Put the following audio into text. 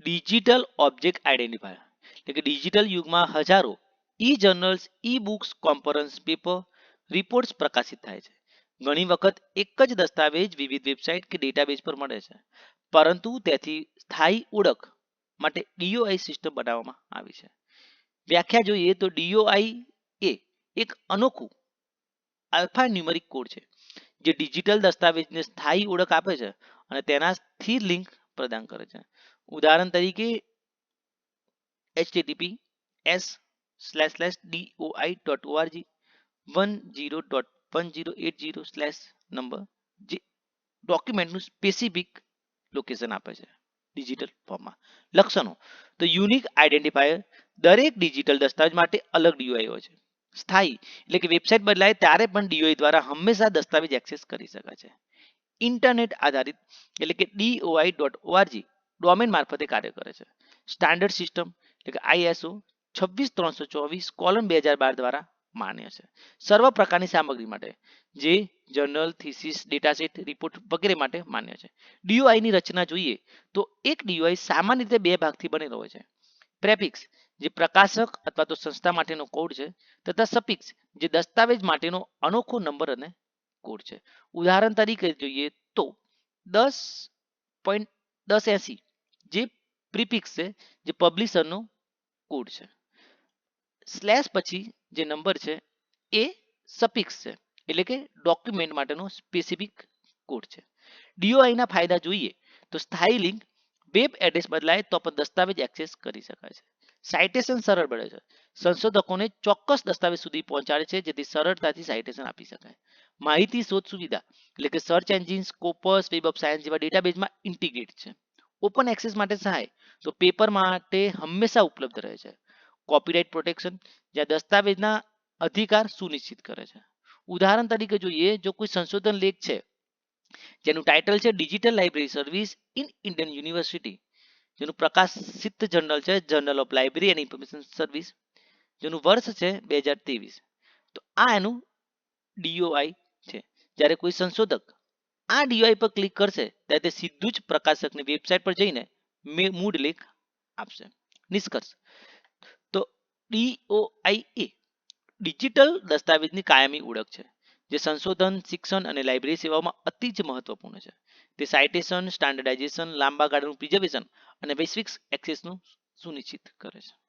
Digital object identifier એટલે કે digital યુગમાં હજારો e journals e books conference paper, reports પ્રકાશિત થાય છે. ઘણી વખત એક જ દસ્તાવેજ વિવિધ વેબસાઇટ કે ડેટાબેઝ પર મળે છે. પરંતુ તેથી સ્થાયી ઓળખ માટે ડીઓઆઈ સિસ્ટમ બનાવવામાં આવી છે. વ્યાખ્યા જોઈએ તો ડીઓઆઈ એ એક અનોખું આલ્ફા ન્યુમરિક કોડ છે, જે ડિજિટલ દસ્તાવેજને સ્થાયી ઓળખ આપે છે અને તેના સ્થિર લિંક પ્રદાન કરે છે. ઉદાહરણ તરીકે http s slash slash doi dot org one zero dot one zero eight zero slash number જે ડોક્યુમેન્ટનું સ્પેસિફિક લોકેશન આપે છે ડિજિટલ ફોર્મમાં લક્ષણો તો યુનિક આઈડેન્ટિફાયર દરેક ડિજિટલ દસ્તાવેજ માટે અલગ ડીઓઆઈ હોય છે. સ્થાયી, એટલે કે વેબસાઇટ બદલાય ત્યારે પણ ડીઓઆઈ દ્વારા હંમેશા દસ્તાવેજ એક્સેસ કરી શકાય છે. ઇન્ટરનેટ આધારિત, એટલે કે ડીઓઆઈ ડોટ ઓઆરજી ડોમેન મારફતે કાર્ય કરે છે. સ્ટાન્ડર્ડ સિસ્ટમ એટલે કે આઈએસઓ છવ્વીસ ત્રણસો ચોવીસ કોલમ બે હજાર બાર દ્વારા માન્ય છે. સર્વ પ્રકારની સામગ્રી માટે જે જર્નલ થીસીસ ડેટાસેટ રિપોર્ટ વગેરે માટે માન્ય છે. ડીઓઆઈની રચના જોઈએ તો એક ડીઓઆઈ સામાન્ય રીતે બે ભાગથી બનેલો હોય છે. પ્રેફિક્સ જે પ્રકાશક અથવા તો સંસ્થા માટેનો કોડ છે, તથા સફિક્સ જે દસ્તાવેજ માટેનો અનોખો નંબર અને કોડ છે. ઉદાહરણ તરીકે જોઈએ તો દસ પોઈન્ટ દસ એસી જે પ્રિફિક્સ છે, જે પબ્લિશરનો કોડ છે. સ્લેશ પછી જે નંબર છે, એ સફિક્સ છે, એટલે કે ડોક્યુમેન્ટ માટેનો સ્પેસિફિક કોડ છે. ડીઓઆઈના ફાયદા જોઈએ તો સ્થાયી લિંક વેબ એડ્રેસ બદલાય તો પણ દસ્તાવેજ એક્સેસ કરી શકાય છે. સાઇટેશન સરળ બને છે. સંશોધકોને ચોક્કસ દસ્તાવેજ સુધી પહોંચાડે છે, જેથી સરળતાથી સાઇટેશન આપી શકાય. માહિતી શોધ સુવિધા, એટલે કે search engine Scopus web of science જેવા ડેટાબેઝમાં ઇન્ટિગ્રેટ છે. ઓપન એક્સેસ માટે સહાય. તો પેપર માટે હંમેશા ઉપલબ્ધ રહે છે. કોપીરાઇટ પ્રોટેક્શન જ્યાં દસ્તાવેજના અધિકાર સુનિશ્ચિત કરે છે. ઉદાહરણ તરીકે જોઈએ, જો કોઈ સંશોધન લેખ છે, જેનું ટાઇટલ છે digital library service in Indian university જેનું પ્રકાશિત જર્નલ છે journal of library and information service જેનું વર્ષ છે, બે હજાર ત્રેવીસ. તો આ એનું ડીઓઆઈ છે. જ્યારે કોઈ સંશોધક આ ડીવાય પર ક્લિક કરશે, ત્યારે તે સીધું જ પ્રકાશકની વેબસાઇટ પર જઈને મે- મૂળ લેખ આપશે. નિષ્કર્ષ. તો ડીઓઆઈ એ ડિજિટલ દસ્તાવેજની કાયમી ઓળખ છે, જે સંશોધન, શિક્ષણ અને લાઇબ્રેરી સેવાઓમાં અતિ જ મહત્વપૂર્ણ છે. તે સાઇટેશન સ્ટાન્ડર્ડાઇઝેશન લાંબા ગાળાનું પ્રિઝર્વેશન અને વૈશ્વિક એક્સેસનું સુનિશ્ચિત કરે છે.